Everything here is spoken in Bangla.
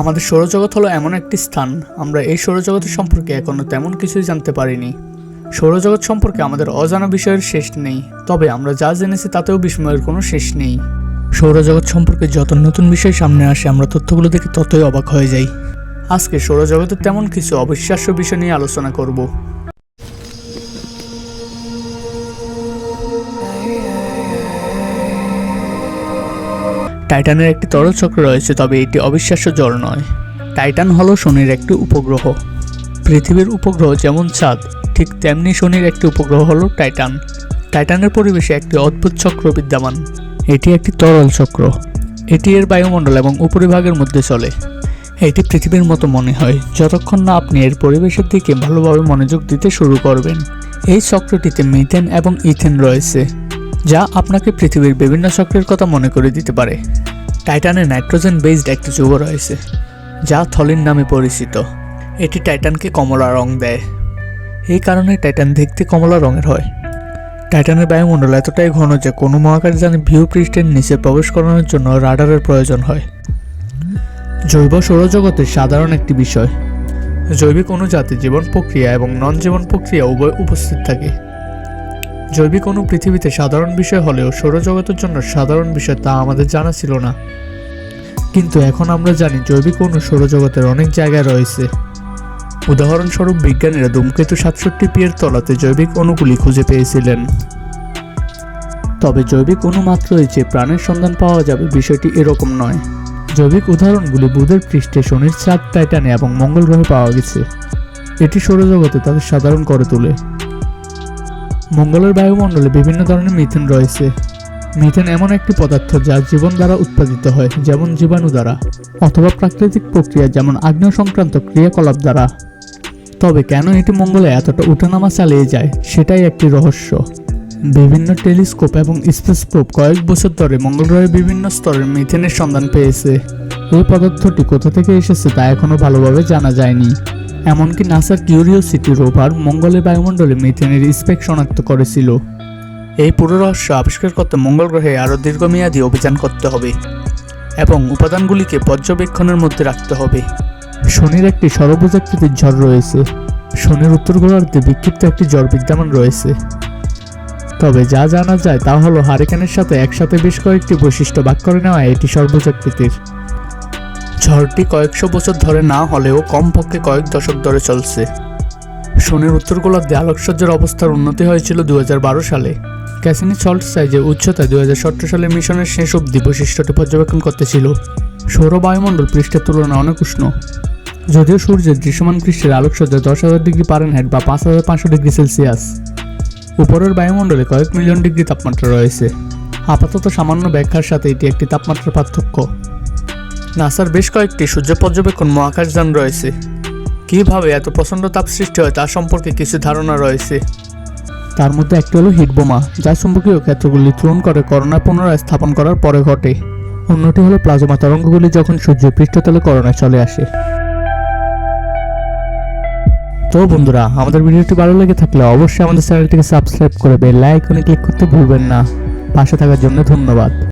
আমাদের সৌরজগৎ হলো এমন একটি স্থান। আমরা এই সৌরজগতের সম্পর্কে এখনও তেমন কিছুই জানতে পারিনি। সৌরজগৎ সম্পর্কে আমাদের অজানা বিষয়ের শেষ নেই, তবে আমরা যা জেনেছি তাতেও বিস্ময়ের কোনো শেষ নেই। সৌরজগৎ সম্পর্কে যত নতুন বিষয় সামনে আসে, আমরা তথ্যগুলো দেখে ততই অবাক হয়ে যাই। আজকে সৌরজগতের তেমন কিছু অবিশ্বাস্য বিষয় নিয়ে আলোচনা করব। টাইটানের একটি তরল চক্র রয়েছে, তবে এটি অবিশ্বাস্য জল নয়। টাইটান হলো শনির একটি উপগ্রহ। পৃথিবীর উপগ্রহ যেমন চাঁদ ঠিক তেমনি শনির একটি উপগ্রহ হলো টাইটান। টাইটানের পরিবেশে একটি অদ্ভুত চক্র বিদ্যমান। এটি একটি তরল চক্র। এটি এর বায়ুমণ্ডল এবং উপরিভাগের মধ্যে চলে। এটি পৃথিবীর মতো মনে হয়, যতক্ষণ না আপনি এর পরিবেশের দিকে ভালোভাবে মনোযোগ দিতে শুরু করবেন। এই চক্রটিতে মিথেন এবং ইথেন রয়েছে। যা আপনাকে পৃথিবীর বিভিন্ন চক্রের কথা মনে করে দিতে পারে। টাইটানে নাইট্রোজেন বেসড একটি যৌগ রয়েছে, যা থলিন নামে পরিচিত। এটি টাইটানকে কমলা রং দেয়। এই কারণে টাইটান দেখতে কমলা রঙের হয়। টাইটানের বায়ুমণ্ডল এতটাই ঘন যে কোনো মহাকাশযানে ভিউ পৃষ্ঠের নিচে প্রবেশ করানোর জন্য রাডারের প্রয়োজন হয়। জৈব সৌরজগতের সাধারণ একটি বিষয়, জৈবিক অণুজাতে জীবন প্রক্রিয়া এবং নন জীবন প্রক্রিয়া উভয় উপস্থিত থাকে। জৈবিক অণু পৃথিবীতে সাধারণ বিষয় হলেও সৌরজগতের জন্য সাধারণ বিষয় তা আমাদের জানা ছিল না। কিন্তু এখন আমরা জানি জৈবিক অণু সৌরজগতের অনেক জায়গায় রয়েছে। উদাহরণস্বরূপ বিজ্ঞানীরা ধূমকেতু সাতষট্টি পিয়ের তলাতে জৈবিক অণুগুলি খুঁজে পেয়েছিলেন। তবে জৈবিক অণু মাত্রই যে প্রাণের সন্ধান পাওয়া যাবে বিষয়টি এরকম নয়। জৈবিক উদাহরণগুলি বুধের পৃষ্ঠে শনির চাঁদ টাইটানে এবং মঙ্গল গ্রহে পাওয়া গেছে। এটি সৌরজগতে তাদের সাধারণ করে তোলে। মঙ্গলের বায়ুমণ্ডলে বিভিন্ন ধরনের মিথেন রয়েছে। মিথেন এমন একটি পদার্থ যা জীবন দ্বারা উৎপাদিত হয়, যেমন জীবাণু দ্বারা, অথবা প্রাকৃতিক প্রক্রিয়া, যেমন আগ্নেয় সংক্রান্ত ক্রিয়াকলাপ দ্বারা। তবে কেন এটি মঙ্গলে এতটা উঠানামা চালিয়ে যায়, সেটাই একটি রহস্য। বিভিন্ন টেলিস্কোপ এবং স্পেসকোপ কয়েক বছর ধরে মঙ্গল গ্রহের বিভিন্ন স্তরের মিথেনের সন্ধান পেয়েছে। এই পদার্থটি কোথা থেকে এসেছে তা এখনও ভালোভাবে জানা যায়নি। এমনকি নাসার কিউরিওসিটি রোভার মঙ্গলের বায়ুমণ্ডলে মিথেনের স্পেক শনাক্ত করেছিল। এই পুরো রহস্য আবিষ্কার করতে মঙ্গল গ্রহে আরও দীর্ঘমেয়াদী অভিযান করতে হবে এবং উপাদানগুলিকে পর্যবেক্ষণের মধ্যে রাখতে হবে। শনির একটি সর্বভুজাকৃতির ঝড় রয়েছে। শনির উত্তর গোলার্ধে বিক্ষিপ্ত একটি ঝড় বিদ্যমান রয়েছে। তবে যা জানা যায় তা হলো হারিকেনের সাথে একসাথে বেশ কয়েকটি বৈশিষ্ট্য ভাগ করে নেওয়া এটি সর্বোজাকৃতির ঝড়টি কয়েকশো বছর ধরে না হলেও কমপক্ষে কয়েক দশক ধরে চলছে। শনির উত্তর গোলার্ধে আলোকসজ্জার অবস্থার উন্নতি হয়েছিল দু হাজার বারো সালে। ক্যাসিনি সল্ট সাইজে হাজার সতেরো সালে মিশনের শেষ অবধি বৈশিষ্ট্যটি পর্যবেক্ষণ করতেছিল সৌর বায়ুমণ্ডল পৃষ্ঠের তুলনায় অনেক উষ্ণ। যদিও সূর্যের দৃশ্যমান পৃষ্ঠের আলোকসজ্জা দশ হাজার ডিগ্রি পারেনহাইট বা পাঁচ হাজার পাঁচশো ডিগ্রি সেলসিয়াস। উপরের বায়ুমণ্ডলে কয়েক মিলিয়ন ডিগ্রি তাপমাত্রা রয়েছে। আপাতত সামান্য ব্যাখ্যার সাথে এটি একটি তাপমাত্রার পার্থক্য। নাসার বেশ কয়েকটি সূর্য পর্যবেক্ষণ মহাকাশযান রয়েছে। কীভাবে এত প্রচণ্ড তাপ সৃষ্টি হয় তার সম্পর্কে কিছু ধারণা রয়েছে। তার মধ্যে একটি হলো হিট বোমা, যা চুম্বকীয় ক্ষেত্রগুলি ত্রণ করে করোনা পুনরায় স্থাপন করার পরে ঘটে। অন্যটি হলো প্লাজমা তরঙ্গগুলি যখন সূর্যের পৃষ্ঠতলে করোনায় চলে আসে। তো বন্ধুরা, আমাদের ভিডিওটি ভালো লেগে থাকলে অবশ্যই আমাদের চ্যানেলটিকে সাবস্ক্রাইব করে বেল আইকনে ক্লিক করতে ভুলবেন না। পাশে থাকার জন্য ধন্যবাদ।